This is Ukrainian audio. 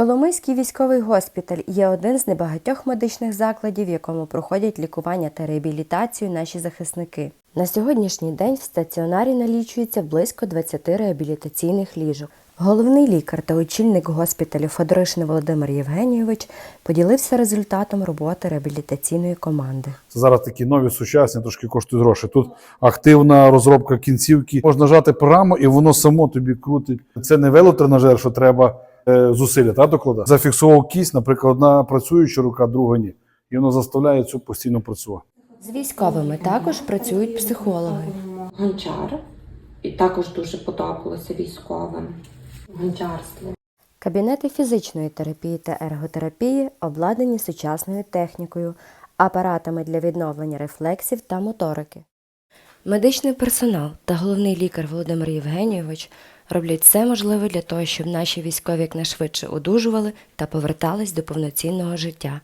Коломийський військовий госпіталь є один з небагатьох медичних закладів, в якому проходять лікування та реабілітацію наші захисники. На сьогоднішній день в стаціонарі налічується близько 20 реабілітаційних ліжок. Головний лікар та очільник госпіталю Федоришин Володимир Євгенійович поділився результатом роботи реабілітаційної команди. Це зараз такі нові сучасні, трошки коштують гроші. Тут активна розробка кінцівки. Можна нажати програму, і воно само тобі крутить. Це не велотренажер, що треба зусилля та, докладати. Зафіксував кість, наприклад, одна працююча рука, друга ні. І воно заставляє цю постійно працювати. З військовими також працюють психологи. гончар, і також дуже подобалося військовим гончарство. Кабінети фізичної терапії та ерготерапії обладнані сучасною технікою, апаратами для відновлення рефлексів та моторики. Медичний персонал та головний лікар Володимир Євгенійович роблять все можливе для того, щоб наші військові якнайшвидше одужували та повертались до повноцінного життя.